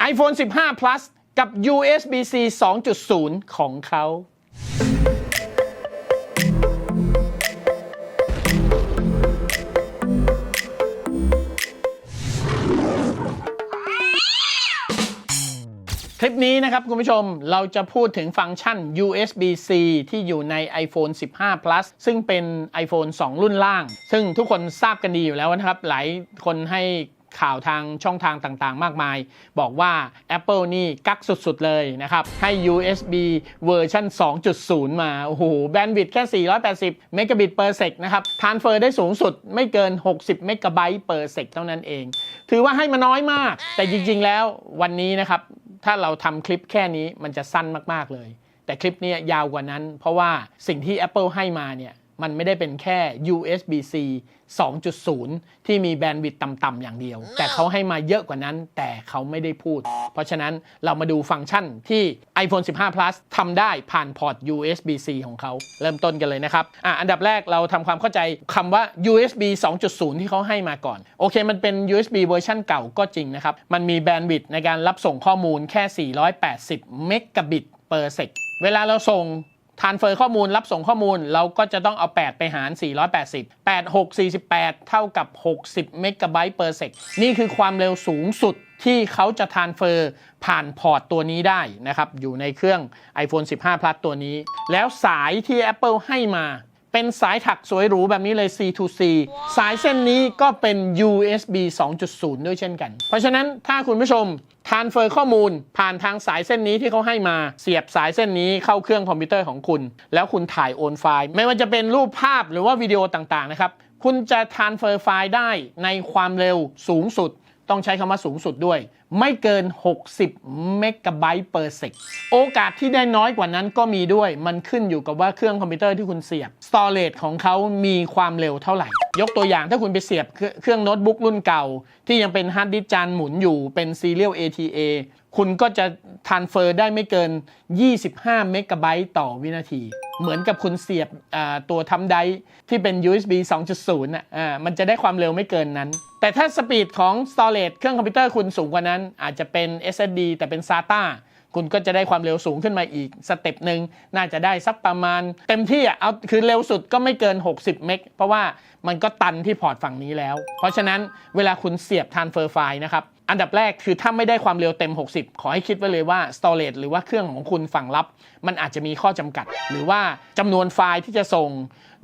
iPhone 15 Plus กับ USB-C 2.0 ของเขาคลิปนี้นะครับคุณผู้ชมเราจะพูดถึงฟังก์ชัน USB-C ที่อยู่ใน iPhone 15 Plus ซึ่งเป็น iPhone 2 รุ่นล่าง ซึ่งทุกคนทราบกันดีอยู่แล้วนะครับ หลายคนให้ ข่าวทางช่องทางต่างๆ มากมาย บอกว่า Apple นี่กักสุดๆเลยนะครับ ให้ USB เวอร์ชัน2.0 มา โอ้โห แบนด์วิดต์แค่ 480 เมกะบิตเปอร์เซกนะครับทานเฟอร์ได้สูงสุดไม่เกิน 60 เมกะไบต์เปอร์เซกเท่านั้นเอง ถือว่าให้มาน้อยมาก แต่จริงๆ แล้ววันนี้นะครับ ถ้าเราทำคลิปแค่นี้มันจะสั้นมากๆเลย แต่คลิปนี้ยยาวกว่านั้น เพราะว่าสิ่งที่ Apple ให้มาเนี่ย มันไม่ได้เป็นแค่ USB-C 2.0 ที่มีแบนด์วิดต์ต่ำๆอย่างเดียว แต่เขาให้มาเยอะกว่านั้นแต่เขาไม่ได้พูด เพราะฉะนั้นเรามาดูฟังก์ชันที่ iPhone 15 Plus ทำได้ผ่านพอร์ต USB-C ของเขา เริ่มต้นกันเลยนะครับอะอันดับแรกเราทำความเข้าใจคำว่า USB 2.0 ที่เขาให้มาก่อน โอเค มันเป็น USB เวอร์ชันเก่าก็จริงนะครับ มันมีแบนด์วิดต์ในการรับส่งข้อมูลแค่ 480 เมกะบิตเปอร์เซกเวลาเราส่ง ทานเฟอร์ข้อมูลรับส่งข้อมูลเราก็จะต้องเอา 8 ไปหาร 480 8 6 48 เท่ากับ 60 เมกะไบต์เปอร์เซกนี่คือความเร็วสูงสุดที่เขาจะทานเฟอร์ผ่านพอร์ตตัวนี้ได้นะครับ อยู่ในเครื่อง iPhone 15 Plus ตัวนี้ แล้วสายที่ Apple ให้มา เป็นสายถักสวยหรูแบบนี้เลย C2C สายเส้นนี้ก็เป็น USB 2.0 ด้วยเช่นกัน เพราะฉะนั้นถ้าคุณผู้ชมทานเฟอร์ข้อมูลผ่านทางสายเส้นนี้ที่เขาให้มาเสียบสายเส้นนี้เข้าเครื่องคอมพิวเตอร์ของคุณ แล้วคุณถ่ายโอนไฟล์ ไม่ว่าจะเป็นรูปภาพหรือว่าวิดีโอต่างๆนะครับ คุณจะทานเฟอร์ไฟล์ได้ในความเร็วสูงสุด ต้องใช้คำว่าสูงสุดด้วย ไม่เกิน 60 เมกะไบต์เปอร์เซกโอกาสที่ได้น้อยกว่านั้นก็มีด้วย มันขึ้นอยู่กับว่าเครื่องคอมพิวเตอร์ที่คุณเสียบ storage ของเขามีความเร็วเท่าไหร่ ยกตัวอย่างถ้าคุณไปเสียบเครื่องโน้ตบุ๊กรุ่นเก่า ที่ยังเป็นฮาร์ดดิสก์จานหมุนอยู่เป็น Serial ATA คุณก็จะทานเฟอร์ได้ไม่เกิน 25 เมกะไบต์ต่อวินาที เหมือนกับคุณเสียบตัวทำไดร์ที่เป็น USB 2.0น่ะอ่ามันจะได้ความเร็วไม่เกินนั้น แต่ถ้าสปีดของ storage เครื่องคอมพิวเตอร์คุณสูงกว่านั้น อาจจะเป็น SSD แต่เป็น SATA คุณก็จะได้ความเร็วสูงขึ้นมาอีกสเต็ปหนึ่งน่าจะได้สักประมาณ เต็มที่อะเอาคือเร็วสุดก็ไม่เกิน 60 เมกเพราะว่ามันก็ตันที่พอร์ตฝั่งนี้แล้ว เพราะฉะนั้นเวลาคุณเสียบ transfer file นะครับ อันดับแรกคือถ้าไม่ได้ความเร็วเต็ม 60 ขอให้คิดไว้เลยว่า storage หรือว่าเครื่องของคุณฝั่งรับ มันอาจจะมีข้อจำกัด หรือว่าจำนวนไฟล์ที่จะส่ง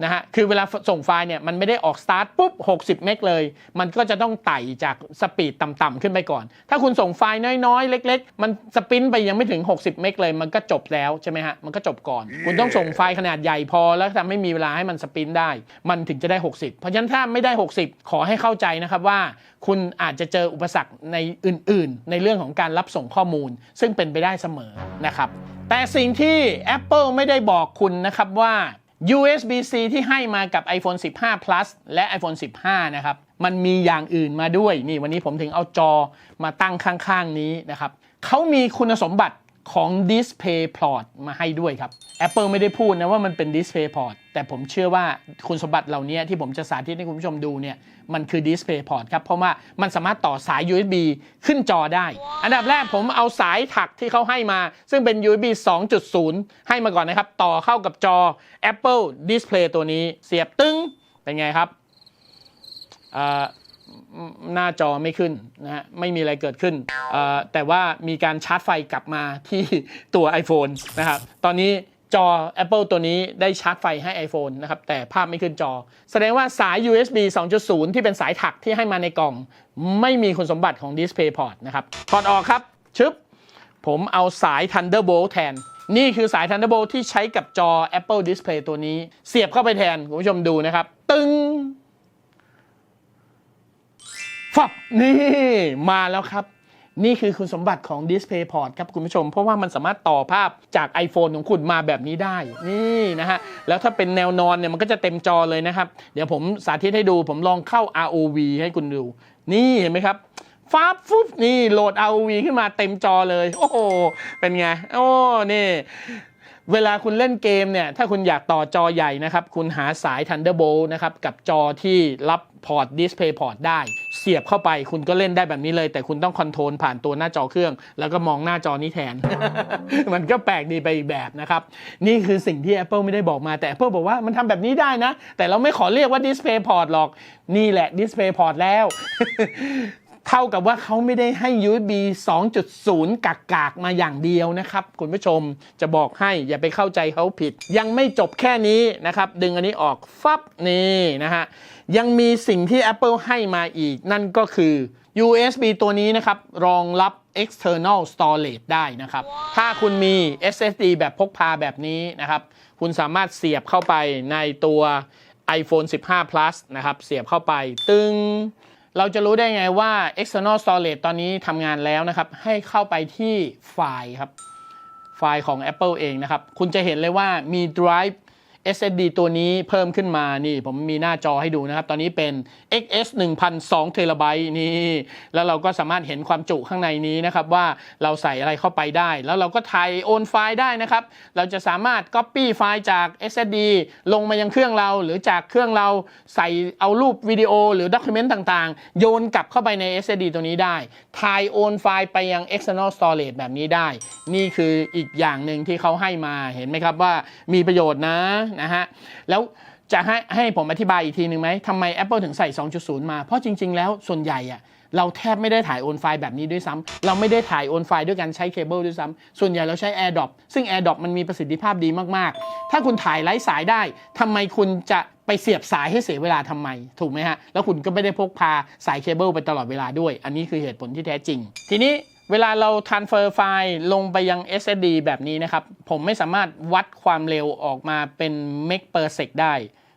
นะฮะ คือเวลาส่งไฟล์เนี่ยมันไม่ได้ออกสตาร์ทปุ๊บ 60 เมกเลย มันก็จะต้องไต่จากสปีดต่ำๆขึ้นไปก่อน ถ้าคุณส่งไฟล์น้อยๆ เล็ก ๆ มันสปินไปยังไม่ถึง 60 เมกเลย มันก็จบแล้วใช่ไหมฮะ มันก็จบก่อน คุณต้องส่งไฟล์ขนาดใหญ่พอแล้วทำให้มีเวลาให้มันสปินได้ มันถึงจะได้ 60 เพราะฉะนั้นถ้าไม่ได้ 60 ขอให้เข้าใจนะครับว่า คุณอาจจะเจออุปสรรคในอื่น ๆ ในเรื่องของการรับส่งข้อมูล ซึ่งเป็นไปได้เสมอนะครับ แต่สิ่งที่ Apple ไม่ได้บอกคุณนะครับว่า USB-C ที่ให้มากับ iPhone 15 Plus และ iPhone 15 นะครับ มันมีอย่างอื่นมาด้วย นี่วันนี้ผมถึงเอาจอมาตั้งข้างๆนี้นะครับ เขามีคุณสมบัติ ของ Display Port มาให้ด้วยครับ Apple ไม่ได้พูดนะว่ามันเป็น Display Port แต่ผมเชื่อว่าคุณสมบัติเหล่านี้ที่ผมจะสาธิตให้คุณผู้ชมดูเนี่ย มันคือ Display Port ครับ เพราะว่ามันสามารถต่อสาย USB ขึ้นจอได้ อันดับแรกผมเอาสายถักที่เขาให้มา ซึ่งเป็น USB 2.0 ให้มาก่อนนะครับ ต่อเข้ากับจอ Apple Display ตัวนี้ เสียบตึ้งเป็นไงครับอ่า หน้าจอไม่ขึ้นนะฮะไม่มีอะไรเกิดขึ้น แต่ว่ามีการชาร์จไฟกลับมาที่ตัว iPhone นะครับตอนนี้จอ Apple ตัวนี้ได้ชาร์จไฟให้ iPhone นะครับแต่ภาพไม่ขึ้นจอ แสดงว่าสาย USB 2.0 ที่เป็นสายถักที่ให้มาในกล่อง ไม่มีคุณสมบัติของ Display Port นะครับถอดออกครับชึบผมเอาสาย Thunderbolt แทน นี่คือสาย Thunderbolt ที่ใช้กับจอ Apple Display ตัวนี้ เสียบเข้าไปแทน คุณผู้ชมดูนะครับ ตึ้ง ฟับนี่มาแล้วครับ นี่คือคุณสมบัติของ Display Port ครับคุณผู้ชม เพราะว่ามันสามารถต่อภาพจาก iPhone ของคุณมาแบบนี้ได้ นี่นะฮะ แล้วถ้าเป็นแนวนอนเนี่ยมันก็จะเต็มจอเลยนะครับ เดี๋ยวผมสาธิตให้ดูผมลองเข้า ROV ให้คุณดู นี่เห็นไหมครับฟ้าฟุบนี่โหลด ROV ขึ้นมาเต็มจอเลย โอ้โหเป็นไง โอ้นี่ เวลาคุณเล่นเกมเนี่ยถ้าคุณอยากต่อจอใหญ่นะครับคุณหาสาย Thunderbolt นะครับกับจอที่รับพอร์ต Display Port ได้ เสียบเข้าไปคุณก็เล่นได้แบบนี้เลย แต่คุณต้องคอนโทรลผ่านตัวหน้าจอเครื่อง แล้วก็มองหน้าจอนี้แทน มันก็แปลกดีไปอีกแบบนะครับ นี่คือสิ่งที่ Apple ไม่ได้บอกมาแต่ Apple บอกว่ามันทำแบบนี้ได้นะ แต่เราไม่ขอเรียกว่า Display Port หรอก นี่แหละ Display Port แล้ว เท่ากับว่าเขาไม่ได้ให้ USB 2.0 กากกากมาอย่างเดียวนะครับ คุณผู้ชมจะบอกให้อย่าไปเข้าใจเขาผิด ยังไม่จบแค่นี้นะครับ ดึงอันนี้ออกฟับนี่นะฮะ ยังมีสิ่งที่ Apple ให้มาอีก นั่นก็คือ USB ตัวนี้นะครับ รองรับ external storage ได้นะครับถ้าคุณมี SSD แบบพกพาแบบนี้นะครับ คุณสามารถเสียบเข้าไปในตัว iPhone 15 plus นะครับ เสียบเข้าไปตึง เราจะรู้ได้ไงว่า external storage ตอนนี้ทำงานแล้วนะครับ ให้เข้าไปที่ไฟล์ครับ ไฟล์ของ Apple เองนะครับ คุณจะเห็นเลยว่ามี drive SSD ตัวนี้เพิ่มขึ้นมานี่ผมมีหน้าจอให้ดูนะครับ ตอนนี้เป็น XS 1002 t b นี่ แล้วเราก็สามารถเห็นความจุข้างในนี้นะครับว่าเราใส่อะไรเข้าไปได้ แล้วเราก็ถ่ายโอนไฟล์ได้นะครับ เราจะสามารถ Copy ไฟล์จาก SSD ลงมายังเครื่องเรา หรือจากเครื่องเราใส่เอารูปวิดีโอหรือด็อกิเมนต์ต่างๆ โยนกลับเข้าไปใน SSD ตัวนี้ได้ถ่ายโอนไฟล์ไปยัง external storage แบบนี้ได้ นี่คืออีกอย่างหนึ่งที่เขาให้มาเห็นไหมครับว่ามีประโยชน์นะนะฮะ แล้วจะให้ให้ผมอธิบายอีกทีหนึ่งไหมทำไม Apple ถึงใส่ 2.0 มา เพราะจริง ๆ แล้วส่วนใหญ่อะเราแทบไม่ได้ถ่ายโอนไฟล์แบบนี้ด้วยซ้ำเราไม่ได้ถ่ายโอนไฟล์ด้วยการใช้เคเบิลด้วยซ้ำส่วนใหญ่เราใช้ AirDrop ซึ่ง AirDrop มันมีประสิทธิภาพดีมาก ๆ ถ้าคุณถ่ายไร้สายได้ทำไมคุณจะไปเสียบสายให้เสียเวลาทำไม ถูกไหมฮะ แล้วคุณก็ไม่ได้พกพาสายเคเบิลไปตลอดเวลาด้วย อันนี้คือเหตุผลที่แท้จริง ทีนี้ เวลาเรา transfer ไฟล์ลงไปยัง SSD แบบนี้นะครับ ผมไม่สามารถวัดความเร็วออกมาเป็น meg per sec ได้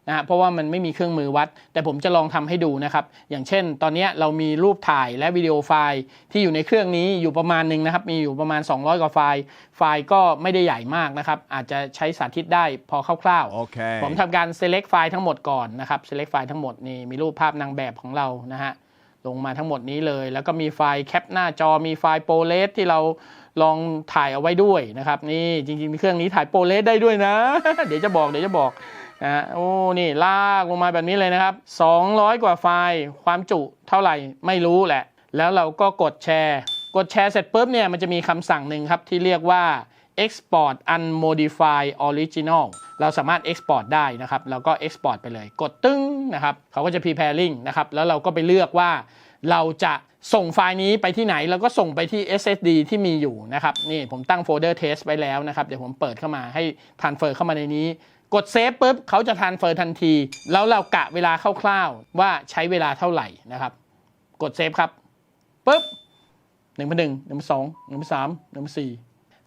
นะฮะเพราะว่ามันไม่มีเครื่องมือวัด แต่ผมจะลองทำให้ดูนะครับ อย่างเช่น ตอนนี้เรามีรูปถ่ายและวิดีโอไฟล์ที่อยู่ในเครื่องนี้อยู่ประมาณหนึ่งนะครับ มีอยู่ประมาณ 200 กว่าไฟล์ ไฟล์ก็ไม่ได้ใหญ่มากนะครับ อาจจะใช้สาธิตได้พอคร่าวๆ Okay. ผมทำการ select ไฟล์ทั้งหมดก่อนนะครับ select ไฟล์ทั้งหมดนี่มีรูปภาพนางแบบของเรานะฮะ ลงมาทั้งหมดนี้เลย แล้วก็มีไฟล์แคปหน้าจอมีไฟล์โปรเลสที่เราลองถ่ายเอาไว้ด้วยนะครับนี่จริงๆ เครื่องนี้ถ่ายโปรเลสได้ด้วยนะ เดี๋ยวจะบอกเดี๋ยวจะบอกนะฮะโอ้นี่ลากลงมาแบบนี้เลยนะครับ 200 กว่าไฟล์ความจุเท่าไหร่ไม่รู้แหละ แล้วเราก็กดแชร์ กดแชร์เสร็จปุ๊บเนี่ยมันจะมีคำสั่งหนึ่งครับที่เรียกว่า export unmodified original เราสามารถ export ได้นะครับแล้วก็ export ไปเลย กดตึ้งนะครับเขาก็จะ preparing นะครับแล้วเราก็ไปเลือกว่าเราจะส่งไฟล์นี้ไปที่ไหน แล้วก็ส่งไปที่ SSD ที่มีอยู่นะครับนี่ผมตั้งโฟลเดอร์ test ไว้แล้วนะครับเดี๋ยวผมเปิดเข้ามาให้ transfer เข้ามาในนี้กดเซฟปุ๊บเขาจะ transfer ทันที แล้วเรากะเวลาคร่าวๆว่าใช้เวลาเท่าไหร่นะครับ กดเซฟครับปุ๊บหนึ่งพันหนึ่งหนึ่งพันสองหนึ่งพันสามหนึ่งพันสี่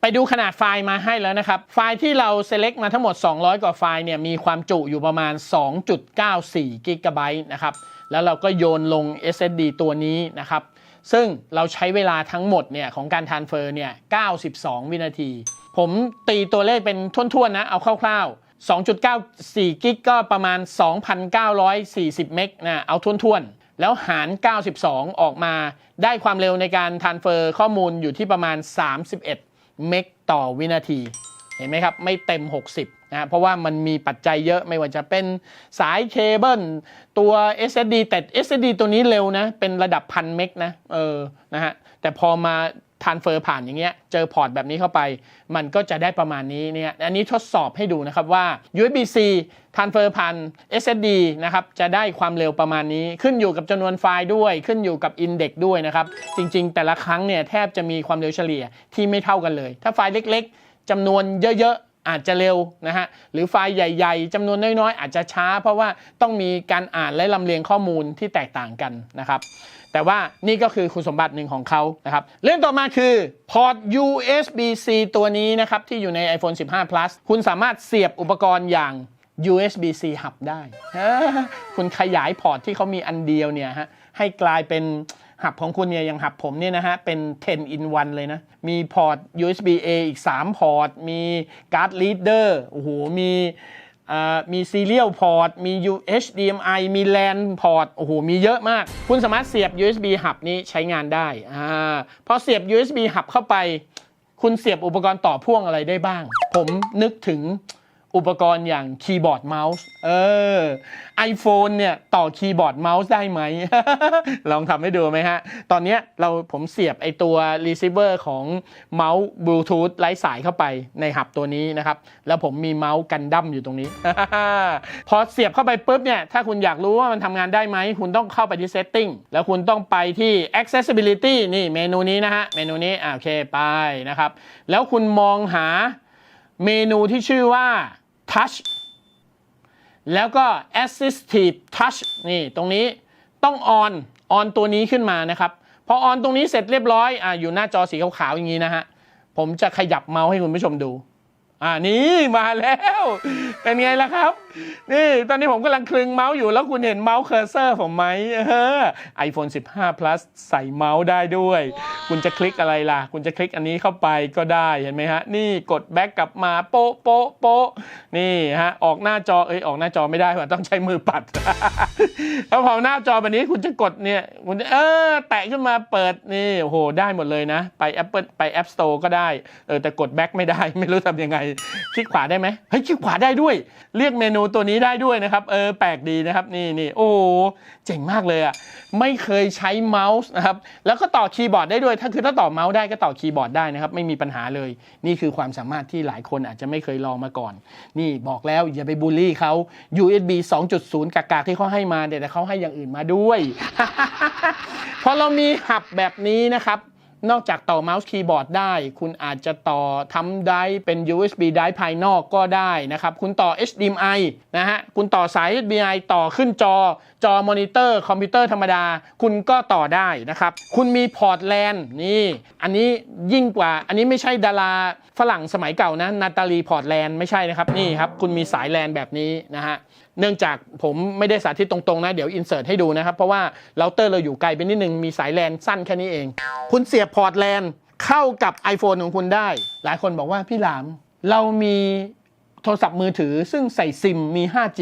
ไปดูขนาดไฟล์มาให้แล้วนะครับ ไฟล์ที่เรา select มาทั้งหมด 200 กว่าไฟล์เนี่ยมีความจุอยู่ประมาณ 2.94 กิกะไบต์นะครับ แล้วเราก็โยนลง SSD ตัวนี้นะครับ ซึ่งเราใช้เวลาทั้งหมดเนี่ยของการ transfer เนี่ย 92 วินาที ผมตีตัวเลขเป็นท่วนๆนะ เอาคร่าวๆ2.94 กิกก็ประมาณ 2,940 เมกนะ เอาท่วนๆ แล้วหาร 92 ออกมาได้ความเร็วในการทานเฟอร์ข้อมูลอยู่ที่ประมาณ 31 เมกต่อวินาที เห็นไหมครับ ไม่เต็ม 60นะเพราะว่ามันมีปัจจัยเยอะไม่ว่าจะเป็นสายเคเบิลตัว SSD แต่ SSD ตัวนี้เร็วนะ เป็นระดับพันเมกนะเออนะฮะแต่พอมา ทานเฟอร์ผ่านอย่างเงี้ยเจอพอร์ตแบบนี้เข้าไป มันก็จะได้ประมาณนี้เนี่ยอันนี้ทดสอบให้ดูนะครับว่า USB-C ทานเฟอร์ผ่าน SSD นะครับจะได้ความเร็วประมาณนี้ ขึ้นอยู่กับจำนวนไฟล์ด้วย ขึ้นอยู่กับอินเด็กด้วยนะครับ จริงๆ แต่ละครั้งเนี่ยแทบจะมีความเร็วเฉลี่ยที่ไม่เท่ากันเลย ถ้าไฟล์เล็ก ๆจำนวนเยอะๆ อาจจะเร็วนะฮะหรือไฟล์ใหญ่ ๆจำนวนน้อยๆ อาจจะช้า เพราะว่าต้องมีการอ่านและลำเลียงข้อมูลที่แตกต่างกันนะครับแต่ว่านี่ก็คือคุณสมบัติหนึ่งของเขานะครับ เรื่องต่อมาคือพอร์ต USB-C ตัวนี้นะครับ ที่อยู่ใน iPhone 15 plus คุณสามารถเสียบอุปกรณ์อย่าง USB-C hub ได้ คุณขยายพอร์ตที่เขามีอันเดียวเนี่ยฮะให้กลายเป็น หับของคุณเนี่ยอย่างหับผมเนี่ยนะฮะ เป็น 10 in 1 เลยนะ มีพอร์ต USB A อีก 3 พอร์ต มีการ์ด reader โอ้โหมีอ่ามี serial port มี HDMI มี LAN port โอ้โห มีเยอะมาก คุณสามารถเสียบ USB hub นี้ใช้งานได้อ่าพอเสียบ USB hub เข้าไป คุณเสียบอุปกรณ์ต่อพ่วงอะไรได้บ้าง ผมนึกถึง อุปกรณ์อย่างคีย์บอร์ดเมาส์เออ iPhone เนี่ยต่อคีย์บอร์ดเมาส์ได้ไหม ลองทำให้ดูไหมฮะ ตอนนี้เราผมเสียบไอตัว receiver ของเมาส์บลูทูธไร้สายเข้าไปในหับตัวนี้นะครับ แล้วผมมีเมาส์กันดั้มอยู่ตรงนี้ พอเสียบเข้าไปปุ๊บเนี่ย ถ้าคุณอยากรู้ว่ามันทำงานได้ไหม คุณต้องเข้าไปที่ setting แล้วคุณต้องไปที่ accessibility นี่เมนูนี้นะฮะ เมนูนี้อ่าโอเคไปนะครับ แล้วคุณมองหาเมนูที่ชื่อว่า touch แล้วก็ assistive touch นี่ตรงนี้ต้อง on on ตัวนี้ขึ้นมานะครับพอ on ตรงนี้เสร็จเรียบร้อยอ่าอยู่หน้าจอสีขาวๆอย่างนี้นะฮะผมจะขยับเมาส์ให้คุณผู้ชมดู อ่านี่มาแล้วเป็นไงล่ะครับ นี่ตอนนี้ผมกำลังคลึงเมาส์อยู่แล้วคุณเห็นเมาส์เคอร์เซอร์ผมไหมเออ iPhone 15 plus ใส่เมาส์ได้ด้วย คุณจะคลิกอะไรล่ะ คุณจะคลิกอันนี้เข้าไปก็ได้เห็นไหมฮะ นี่กดแบ็กกลับมาโป๊ะโป๊ะโป๊ะนี่ฮะ ออกหน้าจอเอ้ยออกหน้าจอไม่ได้ว่ะต้องใช้มือปัดแล้วพอหน้าจอแบบนี้คุณจะกดเนี่ยคุณจะเออ แตะขึ้นมาเปิดนี่โอ้โหได้หมดเลยนะ ไป Apple ไป App Store ก็ได้เออแต่กดแบ็กไม่ได้ไม่รู้ทำยังไงคลิกขวาได้ไหมเฮ้ยคลิกขวาได้ด้วย เรียกเมนูตัวนี้ได้ด้วยนะครับ เออแปลกดีนะครับนี่นี่โอ้เจ๋งมากเลยอะไม่เคยใช้เมาส์นะครับแล้วก็ต่อคีย์บอร์ดได้ด้วย ถ้าคือถ้าต่อเมาส์ได้ก็ต่อคีย์บอร์ดได้นะครับ ไม่มีปัญหาเลย นี่คือความสามารถที่หลายคนอาจจะไม่เคยลองมาก่อน นี่บอกแล้วอย่าไปบูลลี่เขา USB 2.0 กากๆที่เขาให้มาเดี๋ยวแต่เขาให้อย่างอื่นมาด้วย พอเรามีหับแบบนี้นะครับ นอกจากต่อเมาส์คีย์บอร์ดได้ คุณอาจจะต่อทำได้เป็น USB ไดร์ภายนอกก็ได้นะครับ คุณต่อ HDMI นะฮะ คุณต่อสาย HDMI ต่อขึ้นจอ จอมอนิเตอร์คอมพิวเตอร์ธรรมดา คุณก็ต่อได้นะครับ คุณมีพอร์ตแลนนี่ อันนี้ยิ่งกว่า อันนี้ไม่ใช่ดาราฝรั่งสมัยเก่านะนาตาลีพอร์ตแลนด์ไม่ใช่นะครับ นี่ครับ คุณมีสายแลนแบบนี้นะฮะเนื่องจากผมไม่ได้สาธิตตรงๆ นะ เดี๋ยวอินเสิร์ตให้ดูนะครับ เพราะว่าเราเตอร์เราอยู่ไกลไปนิดนึงมีสายแลนสั้นแค่นี้เอง คุณเสียบพอร์ตแลนเข้ากับ iPhone ของคุณได้ หลายคนบอกว่าพี่หลาม เรามีโทรศัพท์มือถือซึ่งใส่ซิมมี 5G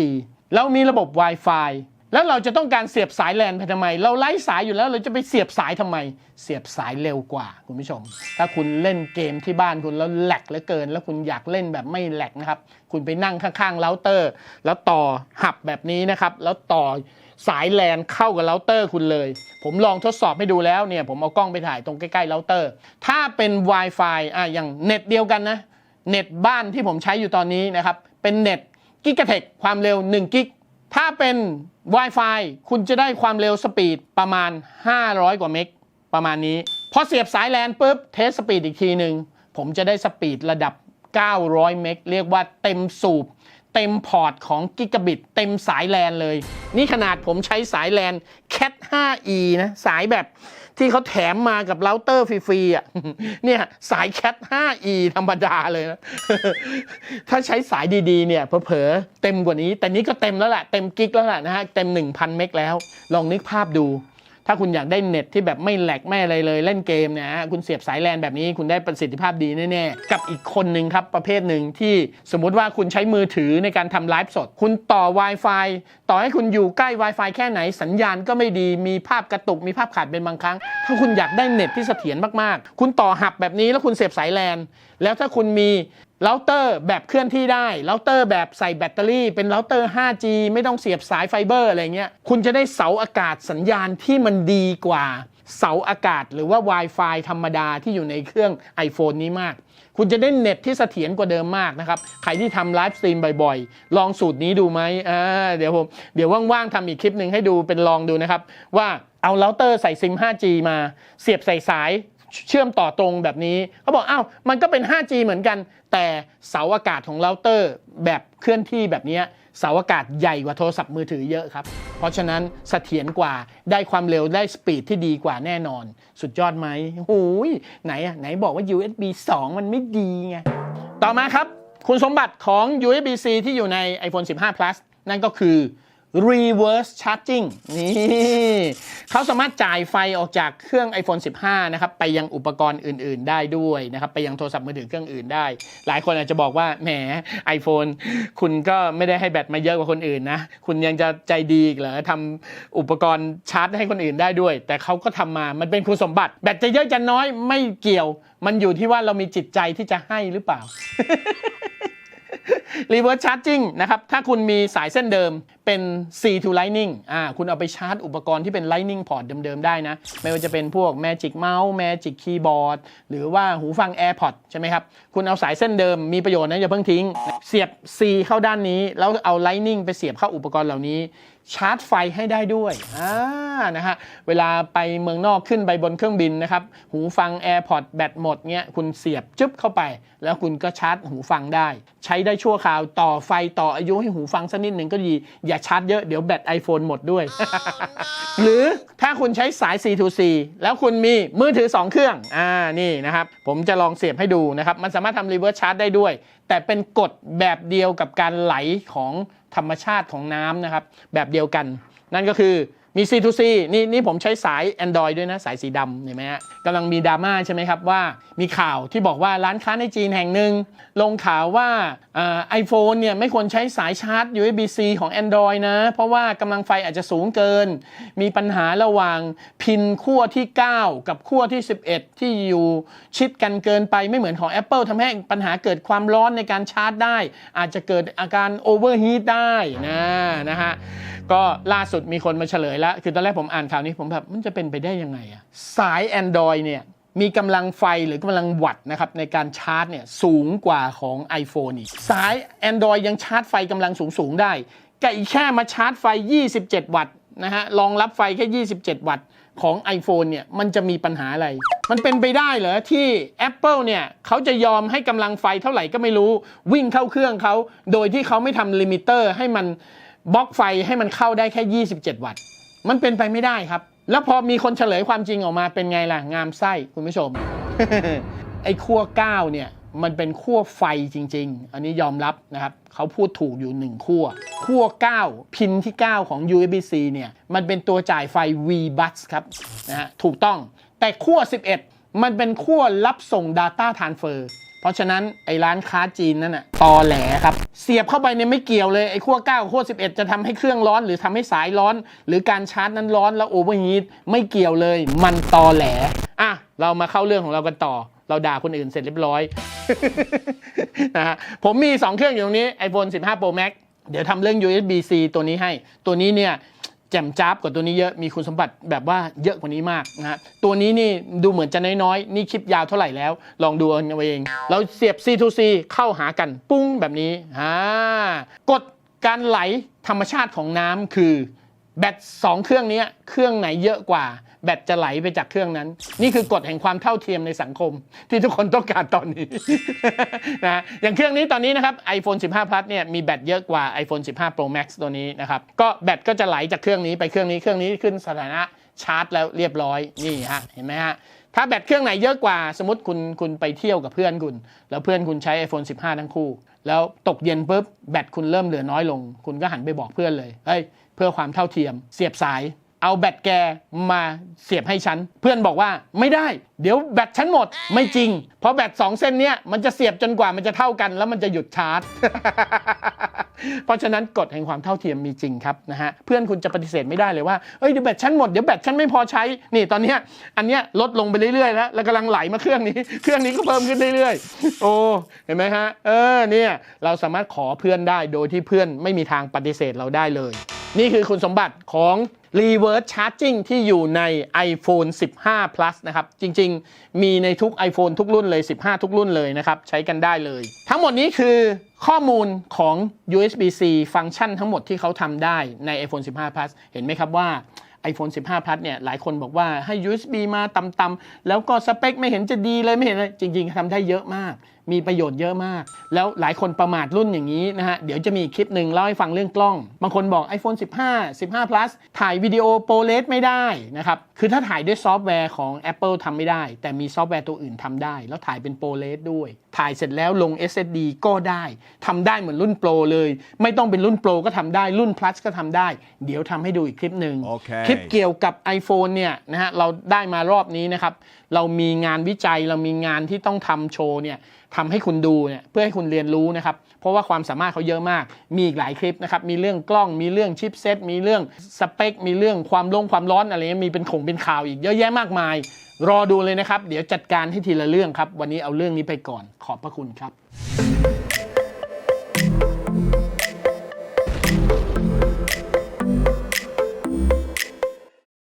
แล้วมีระบบ Wi-Fi แล้วเราจะต้องการเสียบสายแลนไปทำไม เราไร้สายอยู่แล้วเราจะไปเสียบสายทำไม เสียบสายเร็วกว่า คุณผู้ชม ถ้าคุณเล่นเกมที่บ้านคุณแล้วแหลกเหลือเกิน แล้วคุณอยากเล่นแบบไม่แหลกนะครับ คุณไปนั่งข้างๆเราเตอร์ แล้วต่อหับแบบนี้นะครับ แล้วต่อสายแลนเข้ากับเราเตอร์คุณเลย ผมลองทดสอบให้ดูแล้วเนี่ย ผมเอากล้องไปถ่ายตรงใกล้ๆเราเตอร์ ถ้าเป็น Wi-Fi อะอย่างเน็ตเดียวกันนะเน็ตบ้านที่ผมใช้อยู่ตอนนี้นะครับเป็นเน็ตกิกะเทคความเร็ว1กิก ถ้าเป็น Wi-Fi คุณจะได้ความเร็วสปีดประมาณ 500 กว่าเมกประมาณนี้ พอเสียบสายแลนปุ๊บ เทสสปีดอีกทีหนึ่งผมจะได้สปีดระดับ 900 เมกเรียกว่าเต็มสูบ เต็มพอร์ตของกิกะบิต เต็มสายแลนเลย นี่ขนาดผมใช้สายแลน Cat 5e นะ สายแบบ ที่เขาแถมมากับเราเตอร์ฟรีๆอะเนี่ยสายแคท 5e ธรรมดาเลยนะ ถ้าใช้สายดีๆเนี่ยเผลอๆเต็มกว่านี้ แต่นี้ก็เต็มแล้วแหละเต็มกิกแล้วแหละนะฮะ เต็ม 1,000 เมกแล้ว ลองนึกภาพดู ถ้าคุณอยากได้เน็ตที่แบบไม่แหลกไม่อะไรเลยเล่นเกมเนี่ยฮะคุณเสียบสายแลนแบบนี้คุณได้ประสิทธิภาพดีแน่ๆ กับอีกคนหนึ่งครับประเภทหนึ่งที่สมมุติว่าคุณใช้มือถือในการทำไลฟ์สด คุณต่อ Wi-Fi ต่อให้คุณอยู่ใกล้ Wi-Fi แค่ไหนสัญญาณก็ไม่ดีมีภาพกระตุกมีภาพขาดเป็นบางครั้ง ถ้าคุณอยากได้เน็ตที่เสถียรมากๆ คุณต่อหับแบบนี้แล้วคุณเสียบสายแลนแล้วถ้าคุณมี เราเตอร์แบบเคลื่อนที่ได้เราเตอร์แบบใส่แบตเตอรี่ เป็นเราเตอร์ 5G ไม่ต้องเสียบสายไฟเบอร์อะไรเงี้ย คุณจะได้เสาอากาศสัญญาณที่มันดีกว่าเสาอากาศหรือว่า Wi-Fi ธรรมดาที่อยู่ในเครื่อง iPhone นี้มาก คุณจะได้เน็ตที่เสถียรกว่าเดิมมากนะครับ ใครที่ทำไลฟ์สตรีมบ่อยๆ ลองสูตรนี้ดูไหมอ่าเดี๋ยวผม เดี๋ยวว่างๆทำอีกคลิปหนึ่งให้ดูเป็นลองดูนะครับ ว่าเอาเราเตอร์ใส่ซิม 5G มา เสียบใส่สาย เชื่อมต่อตรงแบบนี้เขาบอกอ้าวมันก็เป็น 5G เหมือนกัน แต่เสาอากาศของเราเตอร์แบบเคลื่อนที่แบบนี้เสาอากาศใหญ่กว่าโทรศัพท์มือถือเยอะครับ เพราะฉะนั้นเสถียรกว่าได้ความเร็วได้สปีดที่ดีกว่าแน่นอน สุดยอดไหมโอ้ยไหนอะไหนบอกว่า USB 2 มันไม่ดีไงต่อมาครับ คุณสมบัติของ USB-C ที่อยู่ใน iPhone 15 Plus นั่นก็คือ reverse charging นี่เขาสามารถจ่ายไฟออกจากเครื่อง iPhone 15 นะครับ ไปยังอุปกรณ์อื่น ๆ ได้ด้วยนะครับ ไปยังโทรศัพท์มือถือเครื่องอื่นได้ หลายคนอาจจะบอกว่า แหม iPhone คุณก็ไม่ได้ให้แบตมาเยอะกว่าคนอื่นนะ คุณยังจะใจดีอีกเหรอทำอุปกรณ์ชาร์จให้คนอื่นได้ด้วย แต่เขาก็ทำมา มันเป็นคุณสมบัติ แบตจะเยอะจะน้อยไม่เกี่ยว มันอยู่ที่ว่าเรามีจิตใจที่จะให้หรือเปล่า รีเวิร์สชาร์จิ่งนะครับถ้าคุณมีสายเส้นเดิมเป็น C to Lightning อ่าคุณเอาไปชาร์จอุปกรณ์ที่เป็น Lightning port เดิมๆได้นะ ไม่ว่าจะเป็นพวก Magic Mouse Magic Keyboard หรือว่าหูฟัง AirPod ใช่ไหมครับ คุณเอาสายเส้นเดิมมีประโยชน์นะอย่าเพิ่งทิ้ง เสียบ C เข้าด้านนี้ แล้วเอา Lightning ไปเสียบเข้าอุปกรณ์เหล่านี้ ชาร์จไฟให้ได้ด้วยอ่านะฮะเวลาไปเมืองนอกขึ้นไปบนเครื่องบินนะครับ หูฟัง AirPod แบตหมดเงี้ยคุณเสียบจึ๊บเข้าไป แล้วคุณก็ชาร์จหูฟังได้ ใช้ได้ชั่วคราวต่อไฟต่ออายุให้หูฟังสักนิดหนึ่งก็ดี อย่าชาร์จเยอะเดี๋ยวแบต iPhone หมดด้วย หรือถ้าคุณใช้สาย C to C แล้วคุณมีมือถือ 2 เครื่องอ่านี่นะครับ ผมจะลองเสียบให้ดูนะครับ มันสามารถทำ reverse charge ได้ด้วย แต่เป็นกฎแบบเดียวกับการไหลของธรรมชาติของน้ำนะครับ แบบเดียวกัน นั่นก็คือ มี C to C นี่นี่ผมใช้สาย Android ด้วยนะ สายสีดำเห็นไหมฮะกำลังมีดราม่าใช่ไหมครับว่ามีข่าวที่บอกว่าร้านค้าในจีนแห่งหนึ่ง ลงข่าวว่าไอโฟนเนี่ยไม่ควรใช้สายชาร์จ USB-C ของ Android นะ เพราะว่ากำลังไฟอาจจะสูงเกิน มีปัญหาระหว่างพินขั้วที่ 9 กับขั้วที่ 11 ที่อยู่ชิดกันเกินไปไม่เหมือนของ Apple ทำให้ปัญหาเกิดความร้อนในการชาร์จได้ อาจจะเกิดอาการโอเวอร์ฮีทได้นะนะฮะก็ล่าสุดมีคนมาเฉลยแล้วคือตอนแรกผมอ่านข่าวนี้ผมแบบมันจะเป็นไปได้ยังไงอะสาย Android เนี่ยมีกำลังไฟหรือกำลังวัตต์นะครับในการชาร์จเนี่ยสูงกว่าของ iPhone อีก สาย Android ยังชาร์จไฟกำลังสูงสูง ๆ ได้กับอีกแค่มาชาร์จไฟ 27 วัตต์นะฮะรองรับไฟแค่ 27 วัตต์ของ iPhone เนี่ยมันจะมีปัญหาอะไร มันเป็นไปได้เหรอที่ Apple เนี่ยเขาจะยอมให้กำลังไฟเท่าไหร่ก็ไม่รู้ วิ่งเข้าเครื่องเขา โดยที่เขาไม่ทำลิมิเตอร์ให้มันบล็อกไฟให้มันเข้าได้แค่ 27 วัตต์ มันเป็นไปไม่ได้ครับ แล้วพอมีคนเฉลยความจริงออกมาเป็นไงล่ะ งามไส้คุณผู้ชม ไอ้ขั้ว9เนี่ยมันเป็นขั้วไฟจริง ๆ อันนี้ยอมรับนะครับ เขาพูดถูกอยู่ 1ขั้วขั้ว 9 พินที่ 9 ของ USB-C เนี่ยมันเป็นตัวจ่ายไฟ V-Bus ครับนะฮะถูกต้องแต่ขั้ว 11 มันเป็นขั้วรับส่ง Data Transfer เพราะฉะนั้นไอ้ร้านค้าจีนนั่นน่ะตอแหลครับ เสียบเข้าไปเนี่ยไม่เกี่ยวเลย ไอ้ขั้ว9กับขั้ว11 จะทำให้เครื่องร้อน หรือทำให้สายร้อน หรือการชาร์จนั้นร้อนแล้วโอเวอร์ฮีทไม่เกี่ยวเลย มันตอแหลอะเรามาเข้าเรื่องของเรากันต่อ เราด่าคนอื่นเสร็จเรียบร้อยนะฮะผมมี 2 เครื่องอยู่ตรงนี้ iPhone 15 Pro Max เดี๋ยวทำเรื่อง USB-C ตัวนี้ให้ ตัวนี้เนี่ย แจ่มจ้าบกว่าตัวนี้เยอะมีคุณสมบัติแบบว่าเยอะกว่านี้มากนะฮะตัวนี้นี่ดูเหมือนจะน้อยๆ นี่คลิปยาวเท่าไหร่แล้ว ลองดูเอาเอง เราเสียบ C2C เข้าหากันปุ้งแบบนี้อ่ากฎการไหลธรรมชาติของน้ำคือ แบตสองเครื่องนี้เครื่องไหนเยอะกว่า แบตจะไหลไปจากเครื่องนั้น นี่คือกฎแห่งความเท่าเทียมในสังคม ที่ทุกคนต้องการตอนนี้นะอย่างเครื่องนี้ตอนนี้นะครับ iPhone 15 Plus เนี่ยมีแบตเยอะกว่า iPhone 15 Pro Max ตัวนี้นะครับก็แบตก็จะไหลจากเครื่องนี้ไปเครื่องนี้เครื่องนี้ขึ้นสถานะชาร์จแล้วเรียบร้อยนี่ฮะเห็นไหมฮะถ้าแบตเครื่องไหนเยอะกว่า สมมติคุณคุณไปเที่ยวกับเพื่อนคุณ แล้วเพื่อนคุณใช้ iPhone 15 ทั้งคู่ แล้วตกเย็นปุ๊บแบตคุณเริ่มเหลือน้อยลง คุณก็หันไปบอกเพื่อนเลยเฮ้ยเพื่อความเท่าเทียม เสียบสาย เอาแบตแกมาเสียบให้ฉัน เพื่อนบอกว่าไม่ได้ เดี๋ยวแบตฉันหมดไม่จริง เพราะแบต2เส้นเนี้ยมันจะเสียบจนกว่ามันจะเท่ากัน แล้วมันจะหยุดชาร์จ เพราะฉะนั้นกฎแห่งความเท่าเทียมมีจริงครับนะฮะเพื่อนคุณจะปฏิเสธไม่ได้เลยว่าเอ้ยเดี๋ยวแบตฉันหมดเดี๋ยวแบตฉันไม่พอใช้นี่ตอนนี้อันเนี้ยลดลงไปเรื่อยๆแล้วแล้วกำลังไหลมาเครื่องนี้ เครื่องนี้ก็เพิ่มขึ้นเรื่อยๆ โอ้เห็นไหมฮะเออเนี่ยเราสามารถขอเพื่อนได้โดยที่เพื่อนไม่มีทางปฏิเสธเราได้เลย นี่คือคุณสมบัติของ reverse charging ที่อยู่ใน iPhone 15 plus นะครับ จริงๆ มีในทุก iPhone ทุกรุ่นเลย 15 ทุกรุ่นเลยนะครับ ใช้กันได้เลย ทั้งหมดนี้คือข้อมูลของ USB-C ฟังก์ชันทั้งหมดที่เขาทำได้ใน iPhone 15 plus เห็นไหมครับว่า iPhone 15 plus เนี่ย หลายคนบอกว่าให้ USB มาต่ำๆแล้วก็สเปคไม่เห็นจะดีเลยไม่เห็นเลยจริงๆทำได้เยอะมาก มีประโยชน์เยอะมาก แล้วหลายคนประมาทรุ่นอย่างนี้นะฮะ เดี๋ยวจะมีอีกคลิปหนึ่งเล่าให้ฟังเรื่องกล้อง บางคนบอก iPhone 15 15 plus ถ่ายวิดีโอโปรเลสไม่ได้นะครับ คือถ้าถ่ายด้วยซอฟต์แวร์ของ Apple ทำไม่ได้ แต่มีซอฟต์แวร์ตัวอื่นทำได้ แล้วถ่ายเป็นโปรเลสด้วย ถ่ายเสร็จแล้วลง SSD ก็ได้ทำได้เหมือนรุ่นโปรเลย ไม่ต้องเป็นรุ่นโปรก็ทำได้ รุ่น plus ก็ทำได้ เดี๋ยวทำให้ดูอีกคลิปหนึ่งโอเคคลิปเกี่ยวกับ iPhone เนี่ยนะฮะ เราได้มารอบนี้นะครับ เรามีงานวิจัย เรามีงานที่ต้องทำโชว์เนี่ยทำให้คุณดูเนี่ยเพื่อให้คุณเรียนรู้นะครับ เพราะว่าความสามารถเขาเยอะมาก มีอีกหลายคลิปนะครับ มีเรื่องกล้อง มีเรื่องชิปเซต มีเรื่องสเปค มีเรื่องความลงความร้อนอะไรเงี้ยมีเป็นขงเป็นข่าวอีกเยอะแยะมากมาย รอดูเลยนะครับ เดี๋ยวจัดการให้ทีละเรื่องครับ วันนี้เอาเรื่องนี้ไปก่อน ขอบพระคุณครับ